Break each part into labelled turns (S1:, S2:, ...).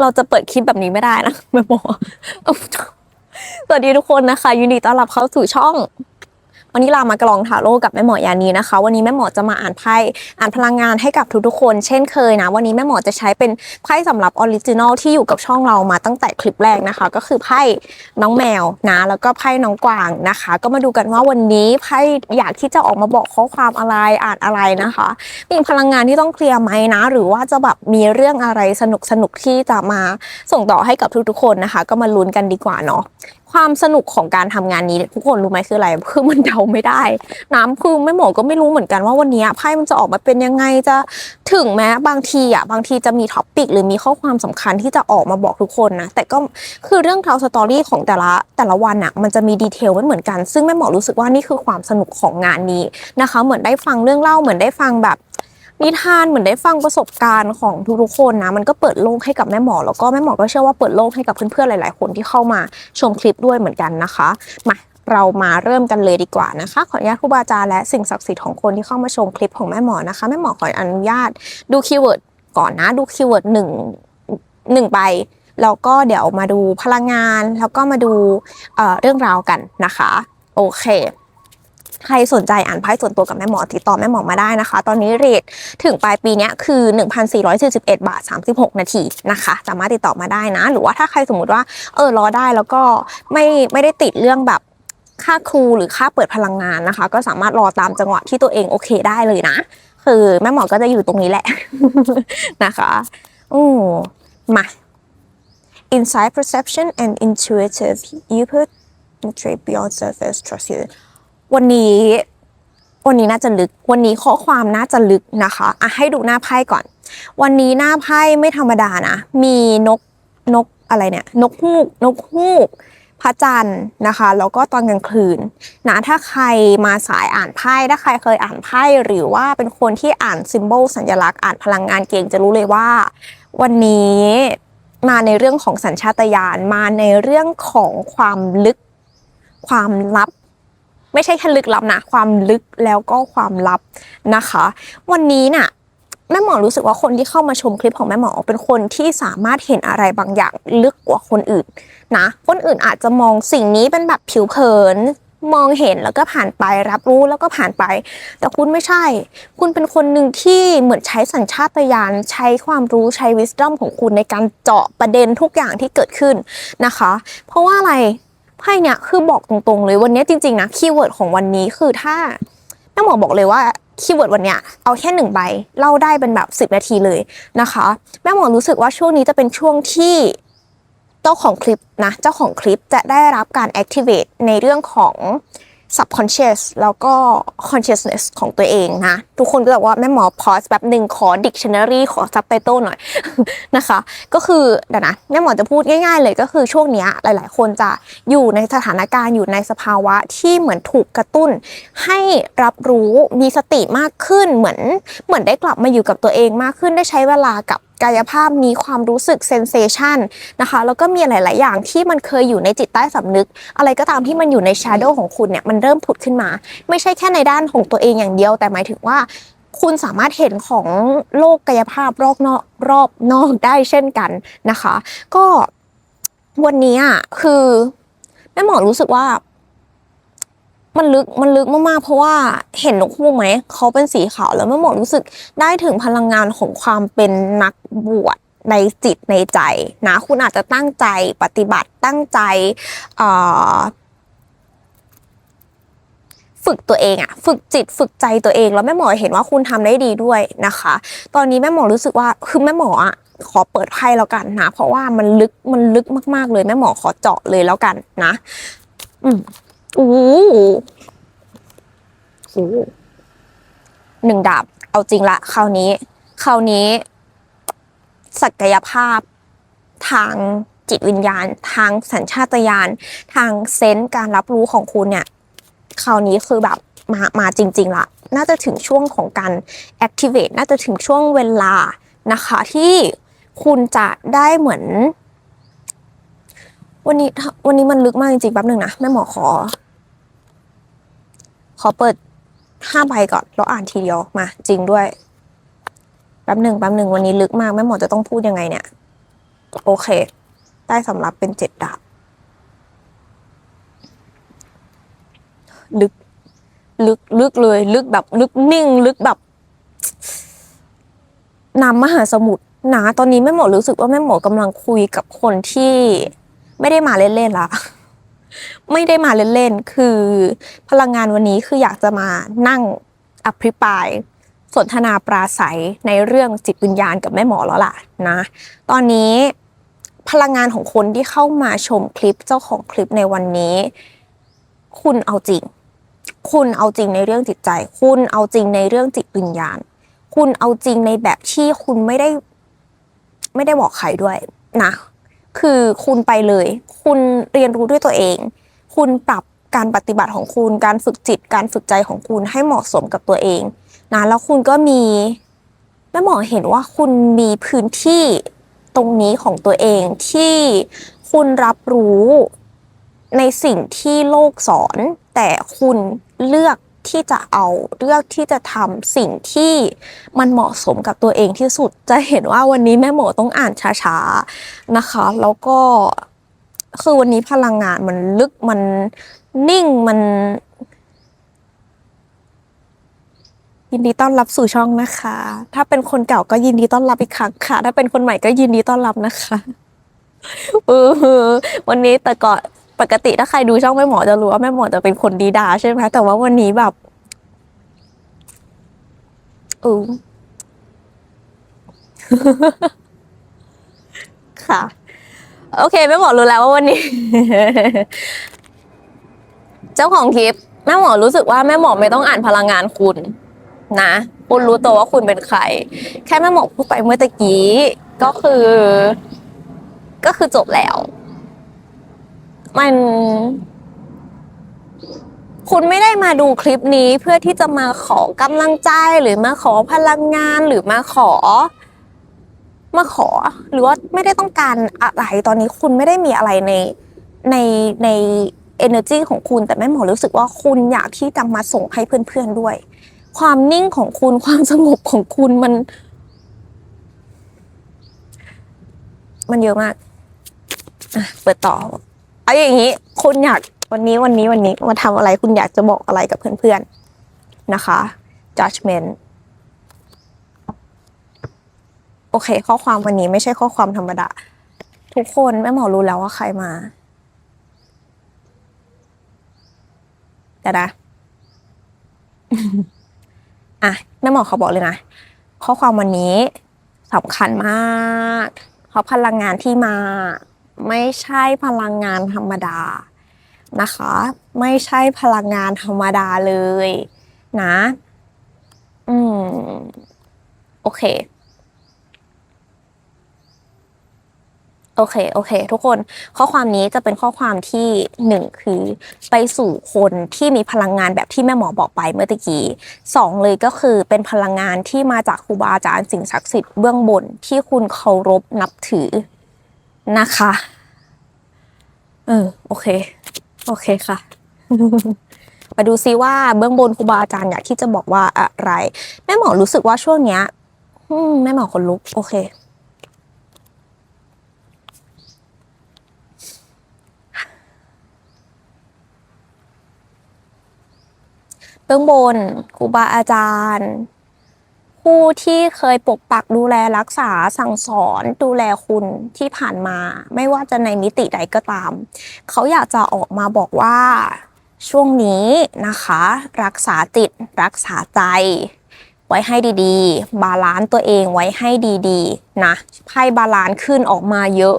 S1: เราจะเปิดคลิปแบบนี้ไม่ได้นะแม่หมอสวัสดีทุกคนนะคะ ยินดีต้อนรับเข้าสู่ช่อง วันนี้ลามากรองทาโร่กับแม่หมอยานีนะคะ วันนี้แม่หมอจะมาอ่านไพ่อ่านพลังงานให้กับทุกๆคน เช่นเคยนะ วันนี้แม่หมอจะใช้เป็นไพ่สำหรับออริจินอลที่อยู่กับช่องเรามาตั้งแต่คลิปแรกนะคะ ก็คือไพ่น้องแมวนะแล้วก็ไพ่น้องกวางนะคะ ก็มาดูกันว่าวันนี้ไพ่อยากที่จะออกมาบอกข้อความอะไรอ่านอะไรนะคะ มีพลังงานที่ต้องเคลียร์ไหมนะ หรือว่าจะแบบมีเรื่องอะไรสนุกสนุกที่จะมาส่งต่อให้กับทุกๆคนนะคะ ก็มาลุ้นกันดีกว่าเนาะความสนุกของการทำงานนี้ทุกคนรู้ไหมคืออะไรคือมันเดาไม่ได้ น้ำคือแม่หมอก็ไม่รู้เหมือนกันว่าวันนี้ไพ่มันจะออกมาเป็นยังไงจะถึงแม้บางทีอะบางทีจะมีท็อปปิกหรือมีข้อความสำคัญที่จะออกมาบอกทุกคนนะแต่ก็คือเรื่องราวสตอรี่ของแต่ละแต่ละวันอะมันจะมีดีเทลไม่เหมือนกัน ซึ่งแม่หมอรู้สึกว่านี่คือความสนุกของงานนี้นะคะ เหมือนได้ฟังเรื่องเล่าเหมือนได้ฟังแบบ นิทานเหมือนได้ฟังประสบการณ์ของทุกๆคนนะมันก็เปิดโลกให้กับแม่หมอ แล้วก็แม่หมอก็เชื่อว่าเปิดโลกให้กับเพื่อนๆหลาย ๆ คนที่เข้ามาชมคลิปด้วยเหมือนกันนะคะมาเรามาเริ่มกันเลยดีกว่านะคะ ขออนุญาตครูบาอาจารย์และสิ่งศักดิ์สิทธิ์ของคนที่เข้ามาชมคลิปของแม่หมอนะคะแม่หมอขออนุญาตดูคีย์เวิร์ดก่อนนะดูคีย์เวิร์ดหนึ่งหนึ่งใบแล้วก็เดี๋ยวมาดูพลังงาน แล้วก็มาดูเเรื่องราวกันนะคะ โอเค ใครสนใจอ่านไพ่ส่วนตัวกับแม่หมอติดต่อแม่หมอมาได้นะคะ ตอนนี้เรทถึงปลายปีนี้คือ 1,441 บาท 36 นาทีนะคะ สามารถติดต่อมาได้นะ หรือว่าถ้าใครสมมติว่าเออรอได้แล้วก็ไม่ไม่ได้ติดเรื่องแบบค่าครูหรือค่าเปิดพลังงานนะคะ ก็สามารถรอตามจังหวะที่ตัวเองโอเคได้เลยนะ คือแม่หมอก็จะอยู่ตรงนี้แหละนะคะอือมา Inside perception and intuitive you put penetrate beyond surface trust you วันนี้วันนี้น่าจะลึก วันนี้ข้อความน่าจะลึกนะคะอะให้ดูหน้าไพ่ก่อน วันนี้หน้าไพ่ไม่ธรรมดานะ มีนกนกอะไรเนี่ย นกฮูก นกฮูกพระจันทร์นะคะ แล้วก็ตอนกลางคืนนะถ้าใครมาสายอ่านไพ่ ถ้าใครเคยอ่านไพ่หรือว่าเป็นคนที่อ่านซิมโบลสัญลักษณ์อ่านพลังงานเก่งจะรู้เลยว่า วันนี้มาในเรื่องของสัญชาตญาณมาในเรื่องของความลึกความลับ ไม่ใช่แค่ลึกลับนะ ความลึกแล้วก็ความลับนะคะ วันนี้น่ะแม่หมอรู้สึกว่าคนที่เข้ามาชมคลิปของแม่หมอเป็นคนที่สามารถเห็นอะไรบางอย่างลึกกว่าคนอื่นนะ คนอื่นอาจจะมองสิ่งนี้เป็นแบบผิวเผินมองเห็นแล้วก็ผ่านไปรับรู้แล้วก็ผ่านไป แต่คุณไม่ใช่ คุณเป็นคนหนึ่งที่เหมือนใช้สัญชาตญาณใช้ความรู้ใช้ wisdom ของคุณในการเจาะประเด็นทุกอย่างที่เกิดขึ้นนะคะ เพราะว่าอะไร ไพ่เนี่ยคือบอกตรงๆเลยวันนี้จริงๆนะคีย์เวิร์ดของวันนี้คือถ้าแม่หมอบอกเลยว่าคีย์เวิร์ดวันเนี้ยเอาแค่หนึ่งใบเล่าได้เป็นแบบ 10 นาทีเลยนะคะ แม่หมอรู้สึกว่าช่วงนี้จะเป็นช่วงที่เจ้าของคลิปนะเจ้าของคลิปจะได้รับการ activate ในเรื่องของ subconscious แล้วก็ consciousness ของตัวเองนะ ทุกคนก็แบบว่าแม่หมอพอสแบบหนึ่งขอ dictionary ขอ subtitle หน่อยนะคะ ก็คือเดี๋ยวนะแม่หมอจะพูดง่ายๆเลยก็คือช่วงนี้หลายๆ คนจะอยู่ในสถานการณ์อยู่ในสภาวะที่เหมือนถูกกระตุ้น ให้รับรู้มีสติมากขึ้นเหมือนเหมือนได้กลับมาอยู่กับตัวเองมากขึ้นได้ใช้เวลากับ กายภาพมีความรู้สึกเซนเซชันนะคะแล้วก็มีหลาย ๆ อย่างที่มันเคยอยู่ในจิตใต้สำนึก อะไรก็ตามที่มันอยู่ในชาร์โดว์ของคุณเนี่ยมันเริ่มผุดขึ้นมา ไม่ใช่แค่ในด้านของตัวเองอย่างเดียว แต่หมายถึงว่าคุณสามารถเห็นของโลกกายภาพรอบนอกรอบนอกได้เช่นกันนะคะ ก็วันนี้อะคือแม่หมอรู้สึกว่า มันลึกมันลึกมากๆ เพราะว่าเห็นนกฮูกไหมเขาเป็นสีขาวแล้วแม่หมอรู้สึกได้ถึงพลังงานของความเป็นนักบวชในจิตในใจนะคุณอาจจะตั้งใจปฏิบัติตั้งใจฝึกตัวเองอะฝึกจิตฝึกใจตัวเอง แล้วแม่หมอเห็นว่าคุณทำได้ดีด้วยนะคะ ตอนนี้แม่หมอรู้สึกว่าคือแม่หมออะขอเปิดไพ่แล้วกันนะ เพราะว่ามันลึกมันลึกมาก ๆ เลยแม่หมอขอเจาะเลยแล้วกันนะ อืม อู้หูหนึ่งดาบ เอาจริงละคราวนี้ คราวนี้ ศักยภาพทางจิตวิญญาณ ทางสัญชาตญาณ ทางเซนส์การรับรู้ของคุณเนี่ย คราวนี้คือแบบมามาจริง ๆละน่าจะถึงช่วงของการ activate น่าจะถึงช่วงเวลานะคะ ที่คุณจะได้เหมือน วันนี้วันนี้มันลึกมากจริงๆแป๊บหนึ่งนะแม่หมอขอ ขอเปิดห้าใบก่อน แล้วอ่านทีเดียวมา จริงด้วย แป๊บหนึ่งแป๊บหนึ่งวันนี้ลึกมากแม่หมอจะต้องพูดยังไงเนี่ย โอเค ได้สำรับเป็นเจ็ดดาบลึก ลึกลึกเลย ลึกแบบ ลึกนิ่ง ลึกแบบน้ำมหาสมุทรนะตอนนี้แม่หมอรู้สึกว่าแม่หมอกำลังคุยกับคนที่ไม่ได้มาเล่นๆละ ไม่ได้มาเล่นๆ คือพลังงานวันนี้คืออยากจะมานั่งอภิปราย สนทนาปราศัยในเรื่องจิตวิญญาณกับแม่หมอแล้วล่ะนะ ตอนนี้พลังงานของคนที่เข้ามาชมคลิปเจ้าของคลิปในวันนี้ คุณเอาจริง คุณเอาจริงในเรื่องจิตใจ คุณเอาจริงในเรื่องจิตวิญญาณ คุณเอาจริงในแบบที่คุณไม่ได้ ไม่ได้บอกใครด้วยนะ คือคุณไปเลย คุณเรียนรู้ด้วยตัวเอง คุณปรับการปฏิบัติของคุณ การฝึกจิต การฝึกใจของคุณให้เหมาะสมกับตัวเองนะแล้วคุณก็มีแม่หมอเห็นว่าคุณมีพื้นที่ตรงนี้ของตัวเองที่คุณรับรู้ในสิ่งที่โลกสอน แต่คุณเลือก ที่จะเอาเลือกที่จะทำสิ่งที่มันเหมาะสมกับตัวเองที่สุด จะเห็นว่าวันนี้แม่หมอต้องอ่านช้าๆนะคะ แล้วก็คือวันนี้พลังงานมันลึกมันนิ่งมันยินดีต้อนรับสู่ช่องนะคะ ถ้าเป็นคนเก่าก็ยินดีต้อนรับอีกครั้งค่ะ ถ้าเป็นคนใหม่ก็ยินดีต้อนรับนะคะ เออวันนี้แต่ก่อน ปกติถ้าใครดูช่องแม่หมอจะรู้ว่าแม่หมอจะเป็นคนดีดาใช่ไหมแต่ว่าวันนี้แบบเออค่ะ โอเคแม่หมอรู้แล้วว่าวันนี้ เจ้าของคลิป แม่หมอรู้สึกว่าแม่หมอไม่ต้องอ่านพลังงานคุณ นะคุณรู้ตัวว่าคุณเป็นใคร แค่แม่หมอพูดไปเมื่อตะกี้ ก็คือ ก็คือจบแล้ว มัน คุณไม่ได้มาดูคลิปนี้เพื่อที่จะมาขอกำลังใจหรือมาขอพลังงานหรือมาขอ มาขอ หรือว่าไม่ได้ต้องการอะไรตอนนี้คุณไม่ได้มีอะไรในในใน energy ของคุณแต่แม่หมอรู้สึกว่าคุณอยากที่จะมาส่งให้เพื่อนๆด้วย ความนิ่งของคุณความสงบของคุณมัน มันเยอะมาก อะ เปิดต่อ เอาอย่างนี้คุณอยากวันนี้วันนี้วันนี้มาทำอะไรคุณอยากจะบอกอะไรกับเพื่อนๆนะคะ judgment โอเค ข้อความวันนี้ไม่ใช่ข้อความธรรมดา ทุกคนแม่หมอรู้แล้วว่าใครมาแต่นะอะแม่หมอเขาบอกเลยนะ ข้อความวันนี้สำคัญมาก เพราะพลังงานที่มา ไม่ใช่พลังงานธรรมดานะคะ ไม่ใช่พลังงานธรรมดาเลยนะ อืม โอเค โอเค โอเค ทุกคน ข้อความนี้จะเป็นข้อความที่หนึ่งคือไปสู่คนที่มีพลังงานแบบที่แม่หมอบอกไปเมื่อตะกี้สองเลยก็คือเป็นพลังงานที่มาจากครูบาอาจารย์สิ่งศักดิ์สิทธิ์เบื้องบนที่คุณเคารพนับถือนะคะ เออ โอเค โอเคค่ะ มาดูซิว่าเบื้องบนครูบาอาจารย์อยากที่จะบอกว่าอะไร แม่หมอรู้สึกว่าช่วงเนี้ยแม่หมอคนลุก โอเคเบื้องบนครูบาอาจารย์ ผู้ที่เคยปกปักดูแลรักษาสั่งสอนดูแลคุณที่ผ่านมา ไม่ว่าจะในมิติใดก็ตาม เขาอยากจะออกมาบอกว่าช่วงนี้นะคะ รักษาจิตรักษาใจ ไว้ให้ดีๆ บาลานซ์ตัวเองไว้ให้ดีๆนะไพ่บาลานซ์ขึ้นออกมาเยอะ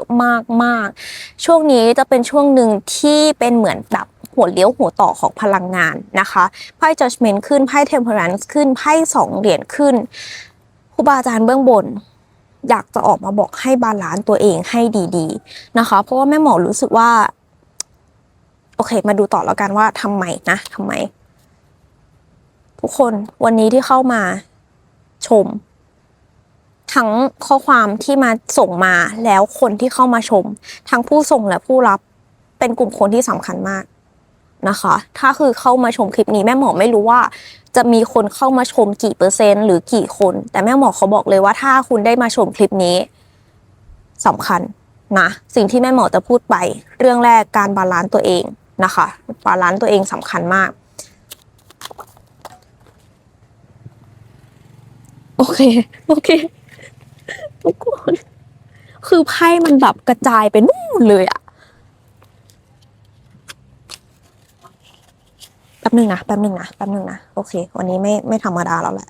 S1: มากๆ ช่วงนี้จะเป็นช่วงหนึ่งที่เป็นเหมือนแบบหัวเลี้ยวหัวต่อของพลังงานนะคะไพ่ judgment ขึ้นไพ่ temperance ขึ้นไพ่สองเหรียญขึ้นครูบาอาจารย์เบื้องบนอยากจะออกมาบอกให้บาลานซ์ตัวเองให้ดีๆนะคะ เพราะว่าแม่หมอรู้สึกว่า โอเค มาดูต่อแล้วกันว่าทำไมนะทำไม ทุกคนวันนี้ที่เข้ามาชม ทั้งข้อความที่มาส่งมาแล้วคนที่เข้ามาชม ทั้งผู้ส่งและผู้รับเป็นกลุ่มคนที่สำคัญมากนะคะ ถ้าคือเข้ามาชมคลิปนี้แม่หมอไม่รู้ว่า จะมีคนเข้ามาชมกี่เปอร์เซ็นต์หรือกี่คน แต่แม่หมอเขาบอกเลยว่าถ้าคุณได้มาชมคลิปนี้สำคัญนะสิ่งที่แม่หมอจะพูดไป เรื่องแรกการบาลานซ์ตัวเองนะคะบาลานซ์ตัวเองสำคัญมาก โอเค โอเค ทุกคน คือไพ่มันแบบกระจายไปนู่นเลยอะแป๊บหนึ่งนะ แป๊บหนึ่งนะ แป๊บหนึ่งนะ โอเค วันนี้ไม่ไม่ธรรมดาแล้วแหละ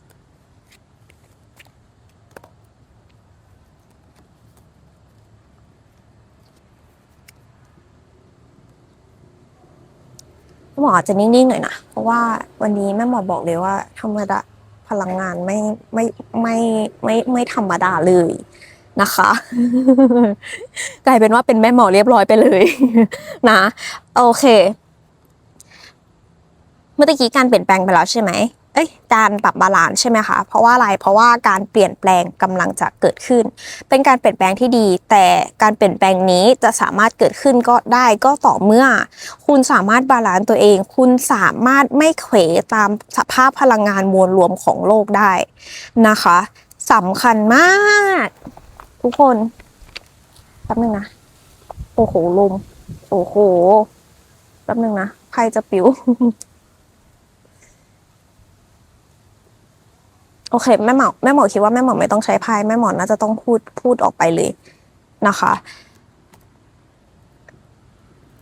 S1: หมอจะนิ่งๆหน่อยนะ เพราะว่าวันนี้แม่หมอบอกเลยว่าธรรมดา พลังงานไม่ไม่ไม่ไม่ไม่ธรรมดาเลยนะคะ กลายเป็นว่าเป็นแม่หมอเรียบร้อยไปเลยนะ โอเค เมื่อกี้การเปลี่ยนแปลงไปแล้วใช่ไหม อ้ยการปรับบาลานซ์ใช่ไหมคะ เพราะว่าอะไร เพราะว่าการเปลี่ยนแปลงกำลังจะเกิดขึ้น เป็นการเปลี่ยนแปลงที่ดี แต่การเปลี่ยนแปลงนี้จะสามารถเกิดขึ้นก็ได้ก็ต่อเมื่อ คุณสามารถบาลานซ์ตัวเอง คุณสามารถไม่เขวตามสภาพพลังงานมวลรวมของโลกได้นะคะสำคัญมาก ทุกคนแป๊บนึงนะ โอ้โหลม โอ้โหแป๊บนึงนะ ใครจะปิว โอเคแม่หมอแม่หมอคิดว่าแม่หมอไม่ต้องใช้พายแม่หมอน่าจะต้องพูดพูดออกไปเลยนะคะ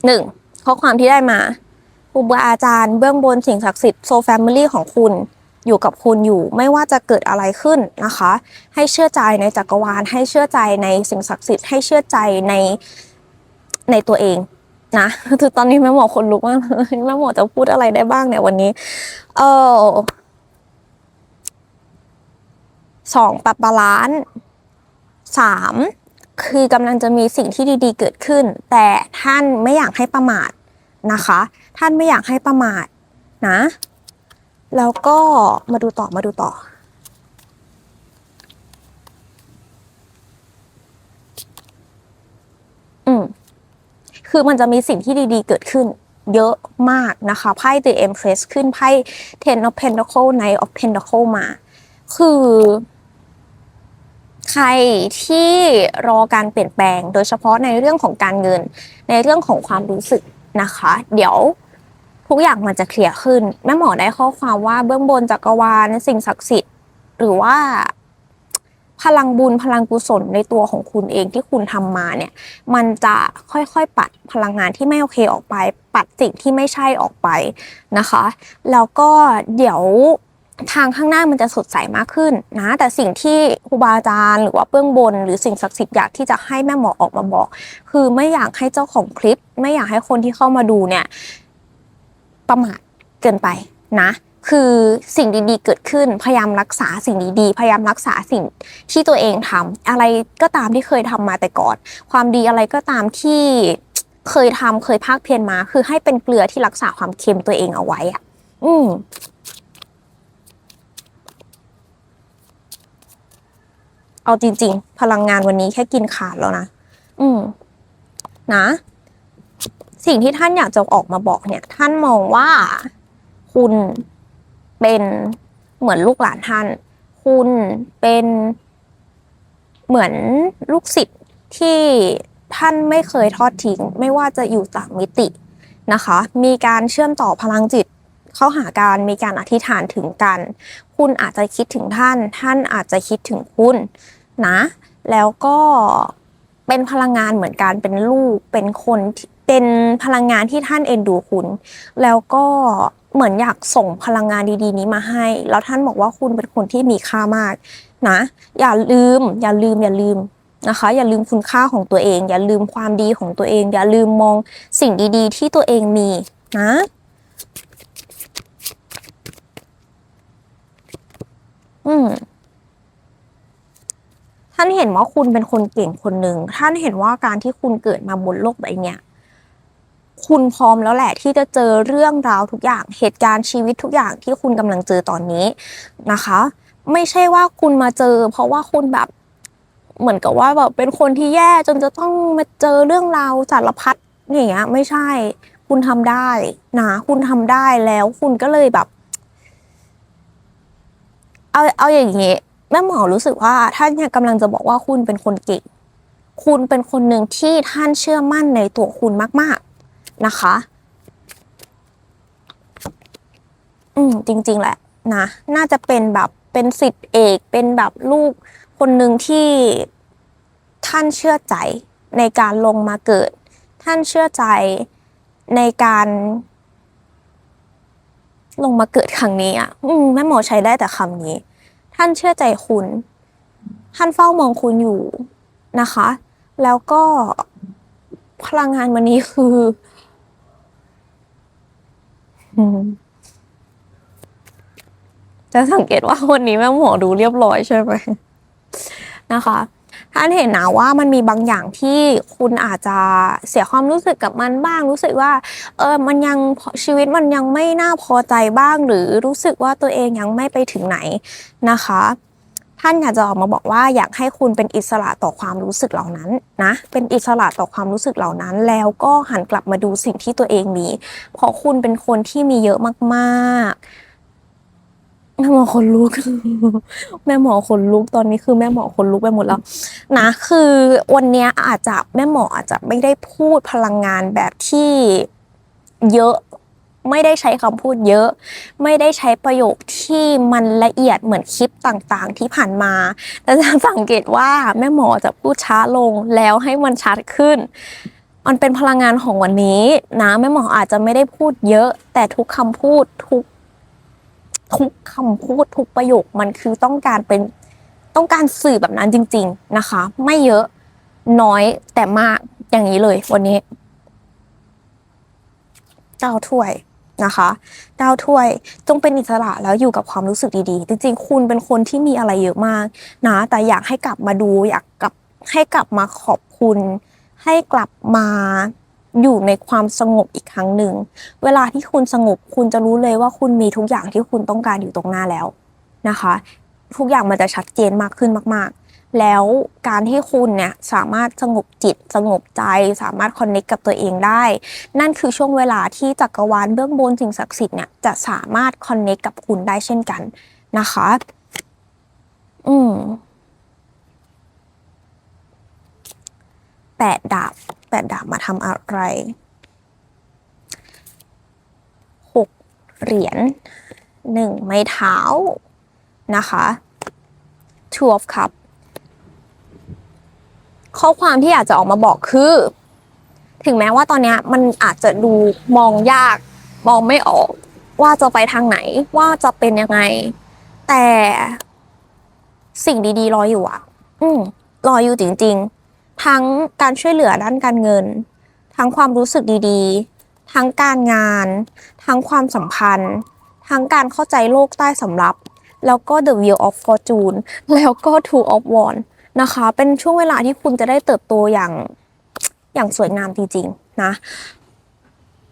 S1: หนึ่งข้อความที่ได้มาครูบาอาจารย์เบื้องบนสิ่งศักดิ์สิทธิ์โซแฟมิลี่ของคุณอยู่กับคุณอยู่ไม่ว่าจะเกิดอะไรขึ้นนะคะ ให้เชื่อใจในจักรวาล ให้เชื่อใจในสิ่งศักดิ์สิทธิ์ให้เชื่อใจในในตัวเองนะคือตอนนี้แม่หมอคนลุกมากแม่หมอจะพูดอะไรได้บ้างเนี่ยวันนี้ เออ สองปรับบาลานซ์สามคือกำลังจะมีสิ่งที่ดีๆ เกิดขึ้น แต่ท่านไม่อยากให้ประมาทนะคะ ท่านไม่อยากให้ประมาทนะ แล้วก็มาดูต่อมาดูต่อ อืม คือมันจะมีสิ่งที่ดีๆ เกิดขึ้นเยอะมากนะคะไพ่ The Empress ขึ้นไพ่ Ten of Pentacle Knight of Pentacle มา คือ ใครที่รอการเปลี่ยนแปลง โดยเฉพาะในเรื่องของการเงิน ในเรื่องของความรู้สึกนะคะ เดี๋ยวทุกอย่างมันจะเคลียร์ขึ้น แม่หมอได้ข้อความว่าเบื้องบนจักรวาลสิ่งศักดิ์สิทธิ์ หรือว่า พลังบุญพลังกุศลในตัวของคุณเองที่คุณทำมาเนี่ย มันจะค่อยๆปัดพลังงานที่ไม่โอเคออกไป ปัดสิ่งที่ไม่ใช่ออกไปนะคะ แล้วก็เดี๋ยว ทางข้างหน้ามันจะสดใสมากขึ้นนะ แต่สิ่งที่ครูบาอาจารย์หรือว่าเบื้องบน หรือสิ่งศักดิ์สิทธิ์อยากที่จะให้แม่หมอออกมาบอก คือไม่อยากให้เจ้าของคลิป ไม่อยากให้คนที่เข้ามาดูเนี่ย ประมาทเกินไปนะ คือสิ่งดีๆ เกิดขึ้นพยายามรักษาสิ่งดีๆ พยายามรักษาสิ่งที่ตัวเองทำอะไรก็ตามที่เคยทำมาแต่ก่อน ความดีอะไรก็ตามที่เคยทำเคยภาคเพียรมา คือให้เป็นเกลือที่รักษาความเค็มตัวเองเอาไว้อะอืม เอาจริง ๆ พลังงานวันนี้แค่กินขาดแล้วนะ อืม นะ สิ่งที่ท่านอยากจะออกมาบอกเนี่ย ท่านมองว่าคุณเป็นเหมือนลูกหลานท่าน คุณเป็นเหมือนลูกศิษย์ที่ท่านไม่เคยทอดทิ้ง ไม่ว่าจะอยู่ต่างมิตินะคะ มีการเชื่อมต่อพลังจิตเข้าหาการมีการอธิษฐานถึงกัน คุณอาจจะคิดถึงท่าน ท่านอาจจะคิดถึงคุณ นะ แล้วก็เป็นพลังงานเหมือนกันเป็นลูกเป็นคนที่เป็นพลังงานที่ท่านเอ็นดูคุณ แล้วก็เหมือนอยากส่งพลังงานดีๆ นี้มาให้ แล้วท่านบอกว่าคุณเป็นคนที่มีค่ามากนะ อย่าลืม อย่าลืม อย่าลืมนะคะ อย่าลืมคุณค่าของตัวเอง อย่าลืมความดีของตัวเอง อย่าลืมมองสิ่งดีๆ ที่ตัวเองมีนะอืม ท่านเห็นว่าคุณเป็นคนเก่งคนหนึ่งท่านเห็นว่าการที่คุณเกิดมาบนโลกใบเนี้ยคุณพร้อมแล้วแหละที่จะเจอเรื่องราวทุกอย่างเหตุการณ์ชีวิตทุกอย่างที่คุณกำลังเจอตอนนี้นะคะ ไม่ใช่ว่าคุณมาเจอ เพราะว่าคุณแบบเหมือนกับว่าแบบเป็นคนที่แย่จนจะต้องมาเจอเรื่องราวสารพัดอย่างเงี้ยไม่ใช่คุณทำได้นะคุณทำได้แล้วคุณก็เลยแบบ เอาเอาอย่างนี้ แม่หมอรู้สึกว่าท่านเนี่ยกำลังจะบอกว่าคุณเป็นคนเก่ง คุณเป็นคนหนึ่งที่ท่านเชื่อมั่นในตัวคุณมาก ๆนะคะ อืมจริง ๆ แหละนะน่าจะเป็นแบบเป็นสิทธิเอกเป็นแบบลูกคนหนึ่งที่ท่านเชื่อใจในการลงมาเกิด ท่านเชื่อใจในการลงมาเกิดครั้งนี้อะอืมแม่หมอใช้ได้แต่คำนี้ ท่านเชื่อใจคุณ ท่านเฝ้ามองคุณอยู่นะคะ แล้วก็พลังงานวันนี้คือจะสังเกตว่าวันนี้แม่หมอดูเรียบร้อยใช่ไหมนะคะ ท่านเห็นนะว่ามันมีบางอย่างที่คุณอาจจะเสียความรู้สึกกับมันบ้าง รู้สึกว่าเออมันยังชีวิตมันยังไม่น่าพอใจบ้าง หรือรู้สึกว่าตัวเองยังไม่ไปถึงไหนนะคะ ท่านอยากจะออกมาบอกว่าอยากให้คุณเป็นอิสระต่อความรู้สึกเหล่านั้นนะเป็นอิสระต่อความรู้สึกเหล่านั้น แล้วก็หันกลับมาดูสิ่งที่ตัวเองมีเพราะคุณเป็นคนที่มีเยอะมากๆ แม่หมอคนลุก แม่หมอคนลุกตอนนี้คือแม่หมอคนลุกไปหมดแล้วนะคือวันนี้อาจจะแม่หมออาจจะไม่ได้พูดพลังงานแบบที่เยอะไม่ได้ใช้คำพูดเยอะ ไม่ได้ใช้ประโยคที่มันละเอียดเหมือนคลิปต่างๆ ที่ผ่านมาแต่จะสังเกตว่าแม่หมอจะพูดช้าลงแล้วให้มันชัดขึ้น มันเป็นพลังงานของวันนี้นะแม่หมออาจจะไม่ได้พูดเยอะ แต่ทุกคำพูดทุก ทุกคำพูดทุกประโยคมันคือต้องการเป็นต้องการสื่อแบบนั้นจริง ๆนะคะ ไม่เยอะน้อยแต่มากอย่างนี้เลยวันนี้เก้าถ้วยนะคะเก้าถ้วยจงเป็นอิสระแล้วอยู่กับความรู้สึกดีๆ จริงๆ คุณเป็นคนที่มีอะไรเยอะมากนะ แต่อยากให้กลับมาดู อยากกลับให้กลับมาขอบคุณ ให้กลับมา อยู่ในความสงบอีกครั้งหนึ่ง เวลาที่คุณสงบคุณจะรู้เลยว่าคุณมีทุกอย่างที่คุณต้องการอยู่ตรงหน้าแล้วนะคะ ทุกอย่างมันจะชัดเจนมากขึ้นมากๆ แล้วการที่คุณเนี่ยสามารถสงบจิตสงบใจ สามารถคอนเนคกับตัวเองได้ นั่นคือช่วงเวลาที่จักรวาลเบื้องบนสิ่งศักดิ์สิทธิ์เนี่ยจะสามารถคอนเนคกับคุณได้เช่นกันนะคะ อืม แปดดาบแปดดาบมาทำอะไรหกเหรียญหนึ่งไม้เท้านะคะ two of cup ข้อความที่อยากจะออกมาบอกคือ ถึงแม้ว่าตอนนี้มันอาจจะดูมองยาก มองไม่ออก ว่าจะไปทางไหนว่าจะเป็นยังไง แต่สิ่งดีๆ รออยู่อะ อืมรออยู่จริง ๆ ทั้งการช่วยเหลือด้านการเงิน ทั้งความรู้สึกดีๆ ทั้งการงาน ทั้งความสัมพันธ์ ทั้งการเข้าใจโลกใต้สำรับ แล้วก็ The Wheel of Fortune แล้วก็ Two of Wands นะคะ เป็นช่วงเวลาที่คุณจะได้เติบโตอย่างอย่างสวยงามจริงๆนะ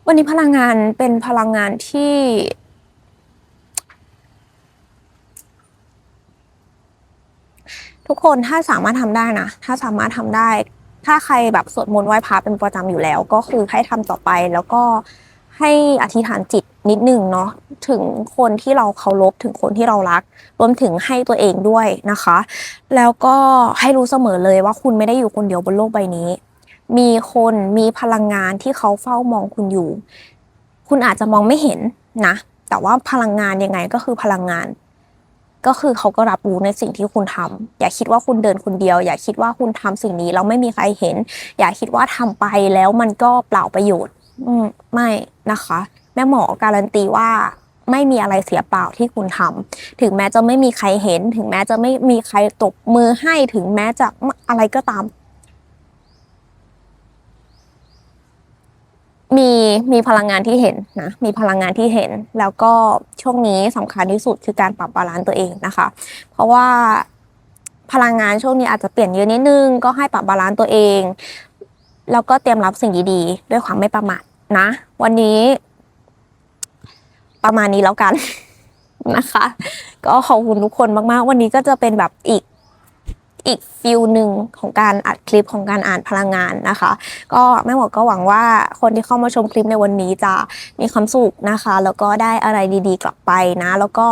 S1: วันนี้พลังงานเป็นพลังงานที่ ทุกคนถ้าสามารถทำได้นะ ถ้าสามารถทำได้ ถ้าใครแบบสวดมนต์ไหว้พระเป็นประจำอยู่แล้ว ก็คือให้ทำต่อไปแล้วก็ให้อธิษฐานจิตนิดหนึ่งเนาะถึงคนที่เราเคารพถึงคนที่เรารัก รวมถึงให้ตัวเองด้วยนะคะ แล้วก็ให้รู้เสมอเลยว่าคุณไม่ได้อยู่คนเดียวบนโลกใบนี้ มีคนมีพลังงานที่เขาเฝ้ามองคุณอยู่ คุณอาจจะมองไม่เห็นนะ แต่ว่าพลังงานยังไงก็คือพลังงาน ก็คือเขาก็รับรู้ในสิ่งที่คุณทำอย่าคิดว่าคุณเดินคนเดียว อย่าคิดว่าคุณทำสิ่งนี้แล้วไม่มีใครเห็น อย่าคิดว่าทำไปแล้วมันก็เปล่าประโยชน์ อืมไม่นะคะ แม่หมอการันตีว่าไม่มีอะไรเสียเปล่าที่คุณทำถึงแม้จะไม่มีใครเห็น ถึงแม้จะไม่มีใครตบมือให้ถึงแม้จะอะไรก็ตาม มีมีพลังงานที่เห็นนะมีพลังงานที่เห็น แล้วก็ช่วงนี้สำคัญที่สุดคือการปรับบาลานซ์ตัวเองนะคะ เพราะว่าพลังงานช่วงนี้อาจจะเปลี่ยนเยอะนิดนึง ก็ให้ปรับบาลานซ์ตัวเอง แล้วก็เตรียมรับสิ่งดีๆด้วยความไม่ประมาทนะ วันนี้ ประมาณนี้แล้วกันนะคะ ก็ขอบคุณทุกคนมากๆ วันนี้ก็จะเป็นแบบอีก อีกฟิลหนึ่งของการอัดคลิปของการอ่านพลังงานนะคะ ก็แม่หมอก็หวังว่าคนที่เข้ามาชมคลิปในวันนี้จะมีความสุขนะคะ แล้วก็ได้อะไรดีๆกลับไปนะ แล้วก็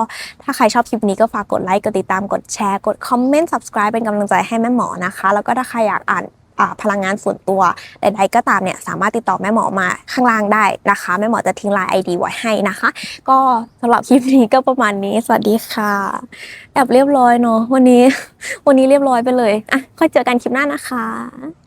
S1: ถ้าใครชอบคลิปนี้ก็ฝากกดไลค์กดติดตามกดแชร์กดคอมเมนต์ subscribe เป็นกำลังใจให้แม่หมอนะคะ แล้วก็ถ้าใครอยากอ่าน พลังงานส่วนตัวใดๆก็ตามเนี่ยสามารถติดต่อแม่หมอมาข้างล่างได้นะคะ แม่หมอจะทิ้งไลน์ไอดีไว้ให้นะคะ ก็สำหรับคลิปนี้ก็ประมาณนี้สวัสดีค่ะแอบเรียบร้อยเนาะวันนี้ วันนี้เรียบร้อยไปเลยอะค่อยเจอกันคลิปหน้านะคะ